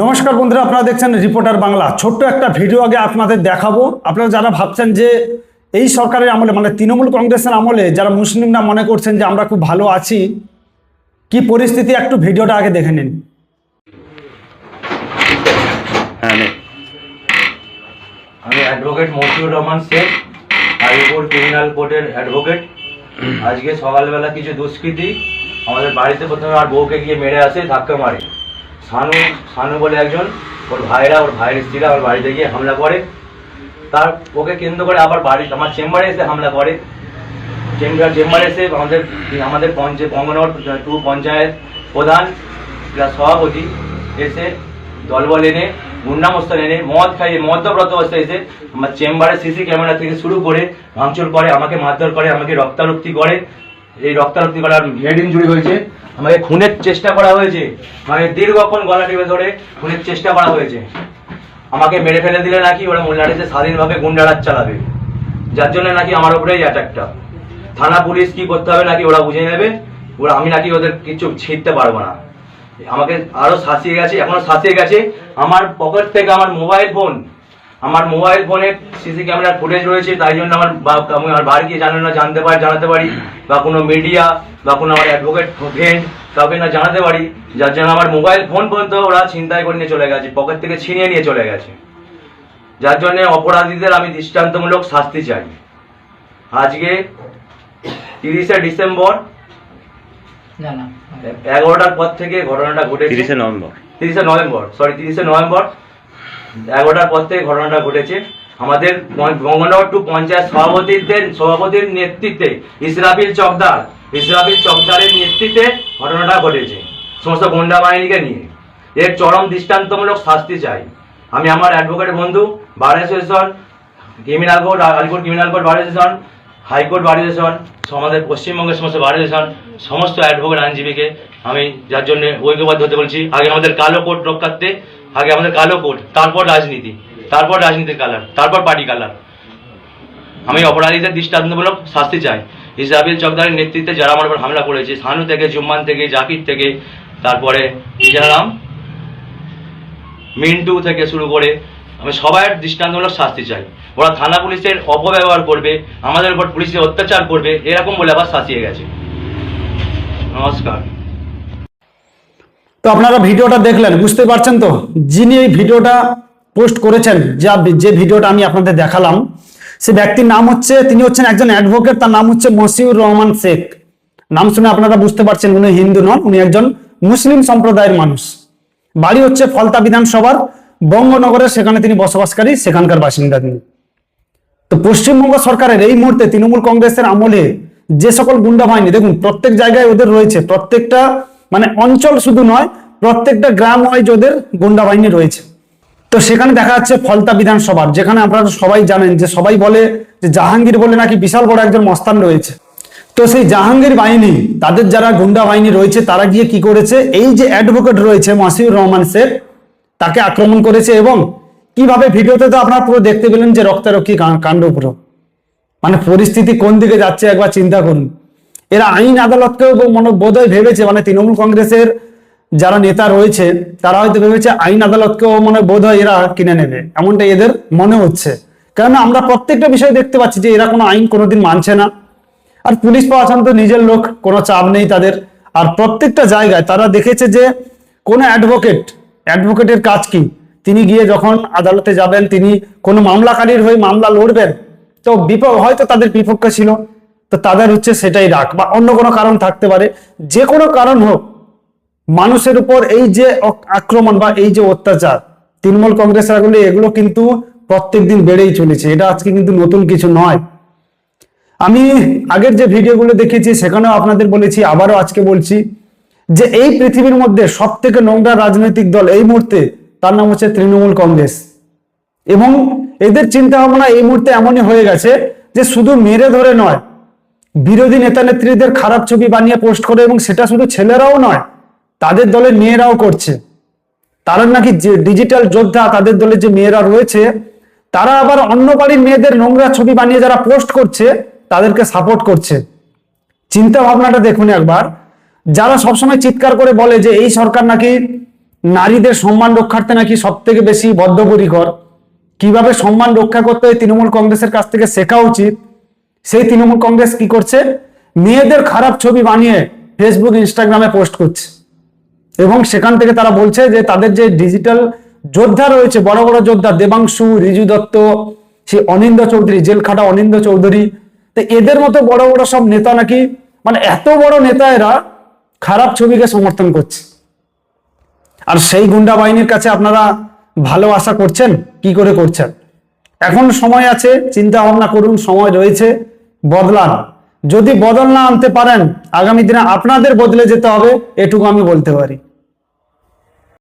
নমস্কার বন্ধুরা আপনারা দেখছেন রিপোর্টার বাংলা। ছোট্ট একটা ভিডিও আগে আপনাদের দেখাবো। আপনারা যারা ভাবছেন যে এই সরকারের আমলে মানে তৃণমূল কংগ্রেসের আমলে যারা মুসলিমরা মনে করছেন যে আমরা খুব ভালো আছি কি পরিস্থিতি একটু ভিডিওটা আগে দেখে নিন। হ্যাঁ আমি advocate Mofiur Rahman Sheikh high court criminal কোর্টের অ্যাডভোকেট আজকে সকালবেলা কিছু দুষ্কৃতী আমাদের বাড়িতে প্রথমে আর বউকে গিয়ে মেরে আসে ধাক্কা মারে। সানু সানু বলে একজন, ওর ভাইরা, ওর ভাইয়ের স্ত্রীরা ওর বাড়িতে গিয়ে হামলা করে। তার, ওকে কেন্দ্র করে আবার বাড়ি, আমার চেম্বারে এসে হামলা করে। চেম্বার, চেম্বারে এসে আমাদের আমাদের পঞ্চায়েত গঙ্গনগর, টু পঞ্চায়েত প্রধান প্লাস সভাপতি, এসে দলবল এনে গুন্ডামস্তান এনে, মদ খাইয়ে, মদ্যব্রত অবস্থায় এসে আমার চেম্বারে সিসি ক্যামেরা থেকে শুরু করে, ভাঙচুর করে, আমাকে মারধর করে, আমাকে রক্তারক্তি করে। এই রক্তারক্তি করার হেড ইঞ্জুরি হয়েছে। আমাকে খুনের চেষ্টা করা হয়েছে। মানে দীর্ঘক্ষণ গলা টিপে ধরে খুনের চেষ্টা করা হয়েছে। আমাকে মেরে ফেলে দিলে নাকি ওরা মোল্লারিতে স্বাধীনভাবে গুন্ডারাজ চালাবে। যার জন্য নাকি আমার উপরেই অ্যাটাকটা থানা পুলিশ কি করতে হবে নাকি ওরা বুঝে নেবে? ওরা আমি নাকি ওদের কিছু ছিঁড়তে পারব না। আমাকে আরও শাসিয়ে গেছে, এখনও শাসিয়ে গেছে। আমার পকেট থেকে আমার মোবাইল ফোন আমার মোবাইল ফোনে সিসি ক্যামেরার ফুটেজ রয়েছে তাই জন্য আমার আমার বাড়ি গিয়ে জানেন না জানতে পারি জানাতে পারি বা কোনো মিডিয়া বা কোনো আমার অ্যাডভোকেট ফ্রেন্ড কাউকে না জানাতে পারি যার জন্য আমার মোবাইল ফোন পর্যন্ত ওরা ছিনতাই করে নিয়ে চলে গেছে পকেট থেকে ছিনিয়ে নিয়ে চলে গেছে। যার জন্য অপরাধীদের আমি দৃষ্টান্তমূলক শাস্তি চাই। আজকে তিরিশে ডিসেম্বর না না। এগারোটার পর থেকে ঘটনাটা ঘটেছে। তিরিশে নভেম্বর। তিরিশে নভেম্বর সরি তিরিশে নভেম্বর। এগারোটার পর থেকে ঘটনাটা ঘটেছে। আমাদের গঙ্গানগর টু পঞ্চায়েত সভাপতিদের সভাপতির নেতৃত্বে ইসরাফিল চকদার। ইসরাফিল চকদারের নেতৃত্বে ঘটনাটা ঘটেছে। সমস্ত গুন্ডা বাহিনীকে নিয়ে। এর চরম দৃষ্টান্তমূলক শাস্তি চাই। আমি আমার অ্যাডভোকেট বন্ধু bar association criminal court Alipur criminal court bar association high court bar association আমাদের পশ্চিমবঙ্গের সমস্ত বার অ্যাসোসিয়েশন সমস্ত অ্যাডভোকেট আইনজীবীকে আমি যার জন্য ঐক্যবদ্ধ হতে বলছি। আগে আমাদের কালো কোর্ট রক্ষার্থে আগে আমাদের কালো কোট, তারপর রাজনীতি, তারপর রাজনীতির কালার তারপর পার্টি কালার আমি অপরাধীদের দৃষ্টান্তমূলক শাস্তি চাই। ইসরাফিল চকদারের নেতৃত্বে যারা আমার উপর হামলা করেছে সানু থেকে, জুম্মান থেকে, জাকির থেকে, তারপরে নাম? মিন্টু থেকে শুরু করে আমি সবার দৃষ্টান্তমূলক শাস্তি চাই। ওরা থানা পুলিশের অপব্যবহার করবে, আমাদের উপর পুলিশের অত্যাচার করবে, এরকম বলে আবার শাসিয়ে গেছে। নমস্কার। তো আপনারা ভিডিওটা দেখলেন, বুঝতে পারছেন তো? যিনি এই ভিডিওটা পোস্ট করেছেন, যা যে ভিডিওটা আমি আপনাদের দেখালাম, সে ব্যক্তির নাম হচ্ছে, তিনি হচ্ছেন একজন অ্যাডভোকেট, তার নাম হচ্ছে মসিউর রহমান শেখ। নাম শুনে আপনারা বুঝতে পারছেন, উনি হিন্দু নন, উনি একজন মুসলিম সম্প্রদায়ের মানুষ। বাড়ি হচ্ছে ফলতা বিধানসভার বঙ্গনগরের সেখানে তিনি বসবাসকারী, সেখানকার বাসিন্দা তিনি। তো পশ্চিমবঙ্গ সরকারের এই মুহূর্তে তৃণমূল কংগ্রেসের আমলে যে সকল গুন্ডা বাহিনী, দেখুন, প্রত্যেক জায়গায় ওদের রয়েছে, প্রত্যেকটা মানে অঞ্চল শুধু নয়, প্রত্যেকটা গ্রাম ওয়াইজ ওদের গুন্ডা বাহিনী রয়েছে। তো সেখানে দেখা যাচ্ছে ফলতা বিধানসভার, যেখানে আপনারা সবাই জানেন যে সবাই বলে যে জাহাঙ্গীর বলে নাকি বিশাল বড় একজন মস্তান রয়েছে। তো সেই জাহাঙ্গীর বাহিনী, তাদের যারা গুন্ডা বাহিনী রয়েছে, তারা গিয়ে কি করেছে, এই যে অ্যাডভোকেট রয়েছে মাসিউর রহমান শেখ, তাকে আক্রমণ করেছে এবং কীভাবে ভিডিওতে তো আপনারা পুরো দেখতে পেলেন যে রক্তারক্ষী কাণ্ড পুরো মানে পরিস্থিতি কোন দিকে যাচ্ছে একবার চিন্তা করুন। এরা আইন আদালতকেও মনে বোধহয় ভেবেছে মানে তৃণমূল কংগ্রেসের যারা নেতা রয়েছে, তারা হয়তো ভেবেছে আইন আদালতকেও মনে বোধ হয় এরা কিনে নেবে। এমনটা এদের মনে হচ্ছে। কেননা আমরা প্রত্যেকটা বিষয় দেখতে পাচ্ছি যে এরা কোনো আইন কোনোদিন মানছে না। আর পুলিশ প্রশাসন তো নিজের লোক, কোনো চাপ নেই তাদের। আর প্রত্যেকটা জায়গায় তারা দেখেছে যে কোনো অ্যাডভোকেট, অ্যাডভোকেটের কাজ কি? তিনি গিয়ে যখন আদালতে যাবেন, তিনি কোনো মামলাকারীর হয়ে মামলা লড়বেন, তো বিপদ হয়তো তাদের বিপক্ষে ছিল। তো তাদের হচ্ছে সেটাই রাখ বা অন্য কোনো কারণ থাকতে পারে। যে কোনো কারণ হোক, মানুষের উপর এই যে আক্রমণ বা এই যে অত্যাচার, তৃণমূল কংগ্রেস এগুলো এগুলো কিন্তু প্রত্যেকদিন বেড়েই চলেছে। এটা আজকে কিন্তু নতুন কিছু নয়। আমি আগের যে ভিডিওগুলো দেখেছি, সেখানেও আপনাদের বলেছি, আবারও আজকে বলছি যে এই পৃথিবীর মধ্যে সব থেকে নোংরা রাজনৈতিক দল এই মুহূর্তে, তার নাম হচ্ছে তৃণমূল কংগ্রেস। এবং এদের চিন্তা ভাবনা এই মুহূর্তে এমনই হয়ে গেছে যে শুধু মেরে ধরে নয় বিরোধী নেতা নেত্রীদের খারাপ ছবি বানিয়ে পোস্ট করে এবং সেটা শুধু ছেলেরাও নয়, তাদের দলের মেয়েরাও করছে। তারা নাকি যে ডিজিটাল যোদ্ধা তাদের দলের যে মেয়েরা রয়েছে, তারা আবার অন্য বাড়ির মেয়েদের নোংরা ছবি বানিয়ে যারা পোস্ট করছে, তাদেরকে সাপোর্ট করছে। চিন্তা ভাবনাটা দেখুন একবার। যারা সবসময় চিৎকার করে বলে যে এই সরকার নাকি নারীদের সম্মান রক্ষার্থে নাকি সব থেকে বেশি বদ্ধপরিকর, কীভাবে সম্মান রক্ষা করতে হয় তৃণমূল কংগ্রেসের কাছ থেকে শেখা উচিত সেই তৃণমূল কংগ্রেস কি করছে? মেয়েদের খারাপ ছবি বানিয়ে ফেসবুক ইনস্টাগ্রামে পোস্ট করছে। এবং সেখান থেকে তারা বলছে যে তাদের যে ডিজিটাল যোদ্ধা রয়েছে, বড় বড় যোদ্ধা, দেবাংশু, রিজু দত্ত, সেই অনিন্দ চৌধুরী, জেলখাটা অনিন্দ চৌধুরী, তো এদের মতো বড় বড় সব নেতা নাকি মানে এত বড় নেতা এরা খারাপ ছবিকে সমর্থন করছে। আর সেই গুন্ডা বাহিনীর কাছে আপনারা ভালো আশা করছেন? কি করে করছেন? এখন সময় আছে, চিন্তা ভাবনা করুন, সময় রয়েছে। বদলান। যদি বদল না আনতে পারেন, আগামী দিনে আপনাদের বদলে যেতে হবে, এটুকু আমি বলতে পারি।